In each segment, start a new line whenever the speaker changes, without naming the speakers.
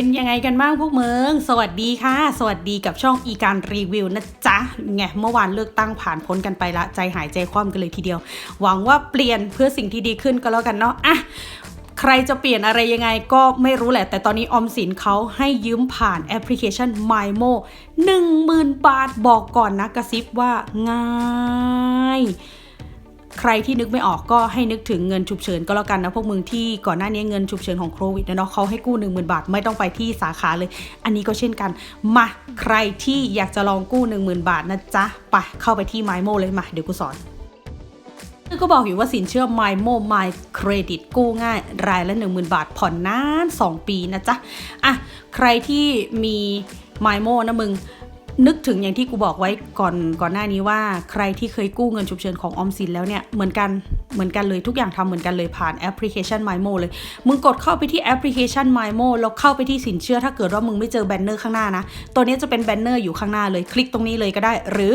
เป็นยังไงกันบ้างพวกเมึงสวัสดีค่ะ สวัสดีกับช่องอีการรีวิวนะจ๊ะไงเมื่อวานเลือกตั้งผ่านพ้นกันไปละใจหายใจคว่ำกันเลยทีเดียว หวังว่าเปลี่ยนเพื่อสิ่งที่ดีขึ้นก็แล้วกันเนาะอะใครจะเปลี่ยนอะไรยังไงก็ไม่รู้แหละ แต่ตอนนี้ออมสินเขาให้ยืมผ่านแอปพลิเคชัน MyMo 10,000 บาทบอกก่อนนะกระซิบว่าง่าย ใครที่นึกไม่ออกก็ให้นึกถึงเงินฉุกเฉินก็แล้วกันนะพวกมึงที่ก่อนหน้านี้เงินฉุกเฉินของโควิดนะเนาะเขาให้กู้ 1 0,000 บาทไม่ต้องไปที่สาขาเลย อันนี้ก็เช่นกัน มาใครที่อยากจะลองกู้ 10,000 บาทนะจ๊ะไปเข้าไปที่ MyMo เลยมาเดี๋ยวกูสอนก็บอกอยู่ว่าสินเชื่อ MyMo My Credit กู้ง่าย รายละ 10,000 บาทผ่อนนาน 2 ปีนะจ๊ะ อะ ใครที่มี MyMo นะมึง นึกถึงอย่างที่กูบอกไว้ก่อนก่อนหน้านี้ว่าใครที่เคยกู้เงินฉุกเฉินของออมสินแล้วเนี่ยเหมือนกันเหมือนกันเลยทุกอย่างทำเหมือนกันเลยผ่านแอปพลิเคชัน MyMo เลย มึงกดเข้าไปที่แอปพลิเคชัน MyMo แล้วเข้าไปที่สินเชื่อถ้าเกิดว่ามึงไม่เจอแบนเนอร์ข้างหน้านะ ตัวนี้จะเป็นแบนเนอร์อยู่ข้างหน้าเลยคลิกตรงนี้เลยก็ได้ หรือ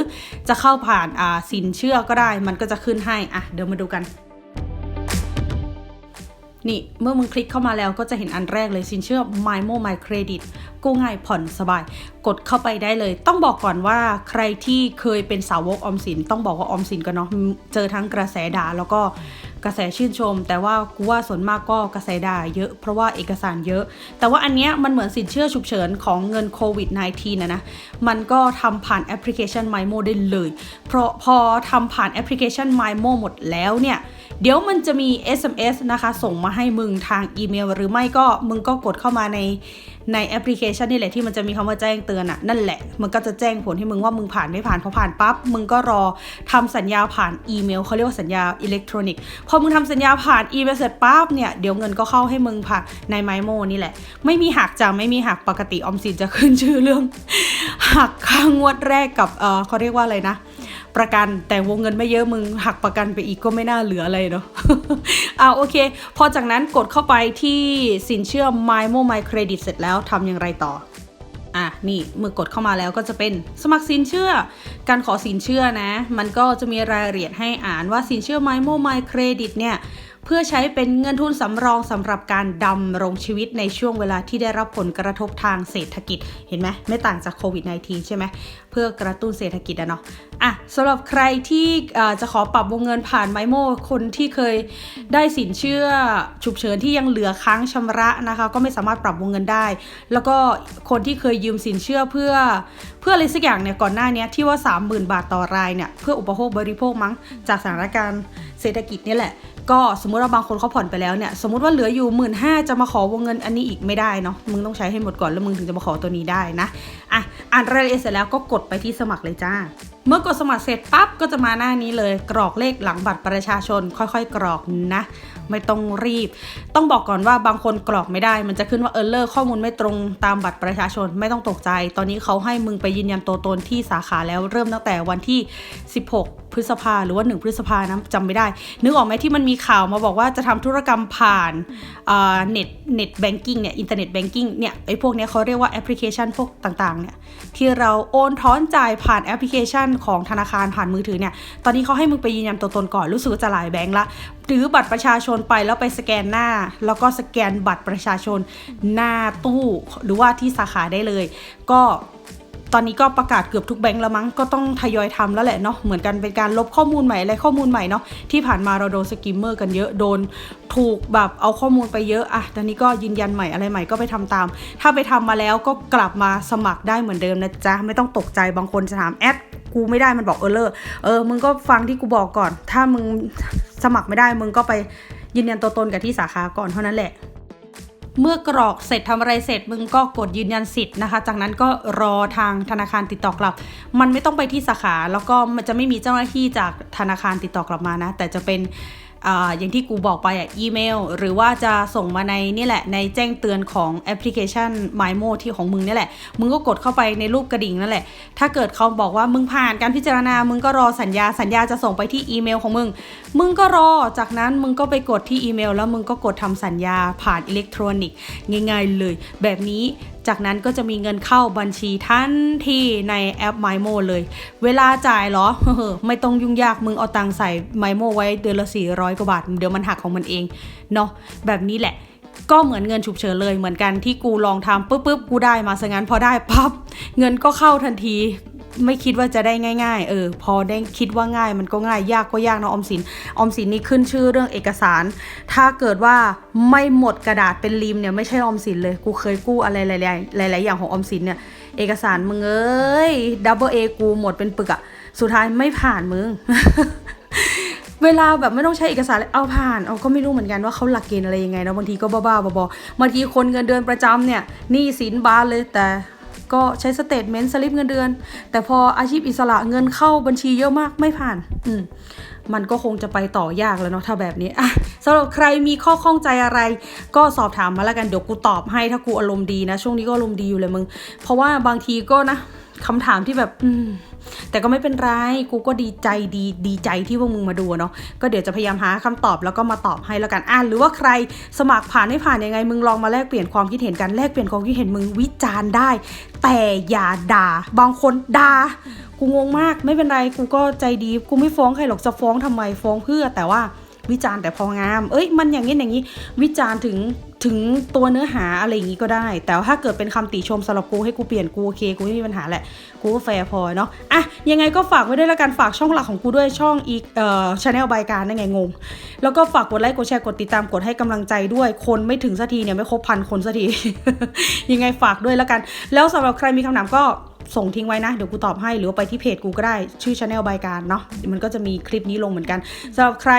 จะเข้าผ่านอ่าสินเชื่อก็ได้ มันก็จะขึ้นให้อะเดี๋ยวมาดูกัน นี่เมื่อมึงคลิกเข้ามาแล้วก็จะเห็นอันแรกเลยสินเชื่อ MyMo My Credit กู้ง่ายผ่อนสบาย กดเข้าไปได้เลย ต้องบอกก่อนว่าใครที่เคยเป็นสาวกออมสิน ต้องบอกว่าออมสินกันเนาะเจอทั้งกระแสด่าแล้วก็ กระแสชื่นชม แต่ว่ากูว่าส่วนมากก็กระแสด่าเยอะเพราะว่าเอกสารเยอะ แต่ว่าอันเนี้ยมันเหมือนสินเชื่อฉุกเฉินของเงินโควิด -19 นะนะ มันก็ทำผ่านแอปพลิเคชัน MyMo ได้เลย เพราะพอทำผ่านแอปพลิเคชัน MyMo หมดแล้วเนี่ย เดี๋ยวมันจะมี SMS นะคะ ส่งมาให้มึงทางอีเมล หรือไม่ก็มึงก็กดเข้ามาใน ในแอปพลิเคชันนี่แหละที่มันจะมีคำว่าแจ้งเตือนอะนั่นแหละ มันก็จะแจ้งผลให้มึงว่ามึงผ่านไม่ผ่านพอผ่านปั๊บมึงก็รอทำสัญญาผ่านอีเมลเขาเรียกว่าสัญญาอิเล็กทรอนิกส์พอมึงทำสัญญาผ่านอีเมลเสร็จปั๊บเนี่ยเดี๋ยวเงินก็เข้าให้มึงผ่านในไมโมนี่แหละ ไม่มีหักจ้ะไม่มีหักปกติออมสินจะขึ้นชื่อเรื่องหักค่างวดแรกกับเออเขาเรียกว่าอะไรนะ ประกันแต่วงเงินไม่เยอะมึงหักประกันไปอีกก็ไม่น่าเหลืออะไรเนาะอ่าโอเค พอจากนั้นกดเข้าไปที่สินเชื่อ MyMo My Credit เสร็จแล้วทำอย่างไรต่ออะนี่เมื่อกดเข้ามาแล้วก็จะเป็นสมัครสินเชื่อ การขอสินเชื่อนะ มันก็จะมีรายละเอียดให้อ่านว่าสินเชื่อ MyMo My Credit เนี่ยเพื่อใช้เป็นเงินทุนสำรองสำหรับการดำรงชีวิตในช่วงเวลาที่ได้รับผลกระทบทางเศรษฐกิจ เห็นไหมไม่ต่างจากโควิด -19 ใช่ไหมเพื่อกระตุ้นเศรษฐกิจอะเนาะ อะสำหรับใครที่จะขอปรับวงเงินผ่านไมโมคนที่เคยได้สินเชื่อฉุกเฉินที่ยังเหลือค้างชำระนะคะ ก็ไม่สามารถปรับวงเงินได้ แล้วก็คนที่เคยยืมสินเชื่อเพื่อเพื่ออะไรสักอย่างเนี่ยก่อนหน้านี้ที่ว่า 30,000 บาทต่อรายเนี่ยเพื่ออุปโภคบริโภคมั้งจากสถานการณ์เศรษฐกิจนี่แหละก็สมมติว่าบางคนเขาผ่อนไปแล้วเนี่ยสมมติว่าเหลืออยู่หมื่นห้าจะมาขอวงเงินอันนี้อีกไม่ได้เนาะมึงต้องใช้ให้หมดก่อนแล้วมึงถึงจะมาขอตัวนี้ได้นะอะอ่านรายละเอียดเสร็จแล้วก็กดไปที่สมัครเลยจ้า เมื่อกดสมัครเสร็จปั๊บก็จะมาหน้านี้เลยกรอกเลขหลังบัตรประชาชนค่อยๆ กรอกนะไม่ต้องรีบ ต้องบอกก่อนว่าบางคนกรอกไม่ได้ มันจะขึ้นว่าเออเลอร์ข้อมูลไม่ตรงตามบัตรประชาชนไม่ต้องตกใจ ตอนนี้เขาให้มึงไปยืนยันตัวตนที่สาขาแล้วเริ่มตั้งแต่วันที่ 16 พฤษภาหรือว่า1พฤษภานะจำไม่ได้ นึกออกไหมที่มันมีข่าวมาบอกว่าจะทำธุรกรรมผ่านเน็ตเน็ตแบงกิ้งเนี่ยอินเทอร์เน็ตแบงกิ้งเนี่ยไอ้พวกเนี้ยเขาเรียกว่าแอปพลิเคชันพวกต่างๆเนี่ยที่เราโอนถอนจ่ายผ่านแอปพลิเคชันของธนาคารผ่านมือถือเนี่ยตอนนี้เขาให้มึงไปยืนยันตัวตนก่อนรู้สึกว่าจะหลายแบงค์ละหรือบัตรประชาชนไปแล้วไปสแกนหน้า แล้วก็สแกนบัตรประชาชนหน้าตู้หรือว่าที่สาขาได้เลย ก็ตอนนี้ก็ประกาศเกือบทุกแบงค์แล้วมั้งก็ต้องทยอยทำแล้วแหละเนาะเหมือนกันเป็นการลบข้อมูลใหม่อะไรข้อมูลใหม่เนาะที่ผ่านมาเราโดนสกิมเมอร์กันเยอะโดนถูกแบบเอาข้อมูลไปเยอะอะตอนนี้ก็ยืนยันใหม่อะไรใหม่ก็ไปทำตาม ถ้าไปทำมาแล้วก็กลับมาสมัครได้เหมือนเดิมนะจ๊ะไม่ต้องตกใจบางคนจะถามแอดกูไม่ได้มันบอกเออเลอร์เออมึงก็ฟังที่กูบอกก่อน ถ้ามึงสมัครไม่ได้มึงก็ไป ยืนยันตัวตนกับที่สาขาก่อนเท่านั้นแหละ เมื่อกรอกเสร็จทำอะไรเสร็จมึงก็กดยืนยันสิทธิ์นะคะ จากนั้นก็รอทางธนาคารติดต่อกลับ มันไม่ต้องไปที่สาขา แล้วก็มันจะไม่มีเจ้าหน้าที่จากธนาคารติดต่อกลับมานะ แต่จะเป็น อย่างที่กูบอกไปอะอีเมล หรือว่าจะส่งมาในนี่แหละ ในแจ้งเตือนของแอปพลิเคชัน MyMo ที่ของมึงนี่แหละ มึงก็กดเข้าไปในรูปกระดิ่งนั่นแหละ ถ้าเกิดเขาบอกว่ามึงผ่านการพิจารณา มึงก็รอสัญญาสัญญาจะส่งไปที่อีเมลของมึง มึงก็รอจากนั้นมึงก็ไปกดที่อีเมล แล้วมึงก็กดทำสัญญาผ่านอิเล็กทรอนิกส์ง่าย ๆ เลย แบบนี้ จากนั้นก็จะมีเงินเข้าบัญชีทันทีในแอป MyMo เลย เวลาจ่ายเหรอ ไม่ต้องยุ่งยากมึงเอาตังค์ใส่ MyMo ไว้เดือนละ 400 กว่าบาท เดี๋ยวมันหักของมันเองเนาะแบบนี้แหละก็เหมือนเงินฉุกเฉินเลยเหมือนกันที่กูลองทำปุ๊บปุ๊บกูได้มาซะงั้นพอได้ปั๊บเงินก็เข้าทันที ไม่คิดว่าจะได้ง่าย ๆ เออ พอได้คิดว่าง่ายมันก็ง่ายยากก็ยากนะออมสินออมสินนี่ขึ้นชื่อเรื่องเอกสาร ถ้าเกิดว่าไม่หมดกระดาษเป็นริมเนี่ยไม่ใช่ออมสินเลยกูเคยกู้อะไรหลายๆหลาย ๆ อย่างของออมสินเนี่ยเอกสารมึงเอ้ยดับเบิลเอกูหมดเป็นปึกอะสุดท้ายไม่ผ่านมึงเวลาแบบไม่ต้องใช้เอกสารเลยเอาผ่านเอาก็ไม่รู้เหมือนกันว่าเขาหลักเกณฑ์อะไรยังไงนะบางทีก็บ้าๆบอๆบางทีคนเงินเดือนประจำเนี่ยหนี้สินบานเลยแต่ ก็ใช้สเตทเมนต์สลิปเงินเดือน แต่พออาชีพอิสระเงินเข้าบัญชีเยอะมากไม่ผ่าน อืมมันก็คงจะไปต่อยากแล้วเนาะถ้าแบบนี้อะสำหรับใครมีข้อข้องใจอะไร ก็สอบถามมาแล้วกันเดี๋ยวกูตอบให้ถ้ากูอารมณ์ดีนะ ช่วงนี้ก็อารมณ์ดีอยู่เลยมึง เพราะว่าบางทีก็นะคำถามที่แบบ อืม แต่ก็ไม่เป็นไรกูก็ดีใจดีดีใจที่พวกมึงมาดูเนาะก็เดี๋ยวจะพยายามหาคำตอบแล้วก็มาตอบให้แล้วกันอะหรือว่าใครสมัครผ่านไม่ผ่านยังไง มึงลองมาแลกเปลี่ยนความคิดเห็นกันแลกเปลี่ยนความคิดเห็นมึงวิจารณ์ได้ แต่อย่าด่า บางคนด่ากูงงมากไม่เป็นไรกูก็ใจดีกูไม่ฟ้องใครหรอกจะฟ้องทำไมฟ้องเพื่อแต่ว่า วิจารณ์แต่พองาม เอ้ยมันอย่างนี้อย่างนี้ วิจารณ์ถึงถึงตัวเนื้อหาอะไรอย่างนี้ก็ได้ แต่ถ้าเกิดเป็นคำติชมสำหรับกูให้กูเปลี่ยนกูโอเคกูไม่มีปัญหาแหละ กูก็แฟร์พอเนาะอะยังไงก็ฝากไว้ด้วยล้วกันฝากช่องหลักของกูด้วยช่องอีกเอ่อชาแนลบายการนั่นไงงง แล้วก็ฝากกดไลค์กดแชร์กดติดตามกดให้กำลังใจด้วย คนไม่ถึงสักทีเนี่ยไม่ครบพันคนสักทียังไงฝากด้วยล้วกัน แล้วสำหรับใครมีคำถามก็ ส่งทิ้งไว้นะ เดี๋ยวกูตอบให้หรือว่าไปที่เพจกูก็ได้ ชื่อ Channel บายการเนาะมันก็จะมีคลิปนี้ลงเหมือนกันสำหรับใคร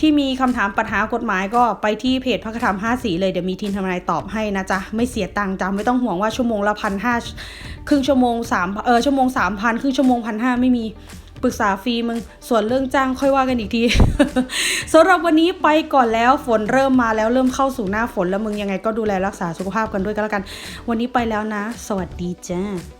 ที่มีคำถามปัญหากฎหมายก็ไปที่เพจพระธรรมห้าสีเลยเดี๋ยวมีทีมทนายตอบให้นะจ๊ะไม่เสียตังค์จ้ะไม่ต้องห่วงว่าชั่วโมงละพันห้าครึ่งชั่วโมงสามเออชั่วโมงสามพันครึ่งชั่วโมงพันห้าไม่มีปรึกษาฟรีมึง ส่วนเรื่องจ้างค่อยว่ากันอีกทีสำหรับวันนี้ไปก่อนแล้วฝนเริ่มมาแล้วเริ่มเข้าสู่หน้าฝนแล้วมึงยังไงก็ดูแลรักษาสุขภาพกันด้วยก็แล้วกัน วันนี้ไปแล้วนะ สวัสดีจ้า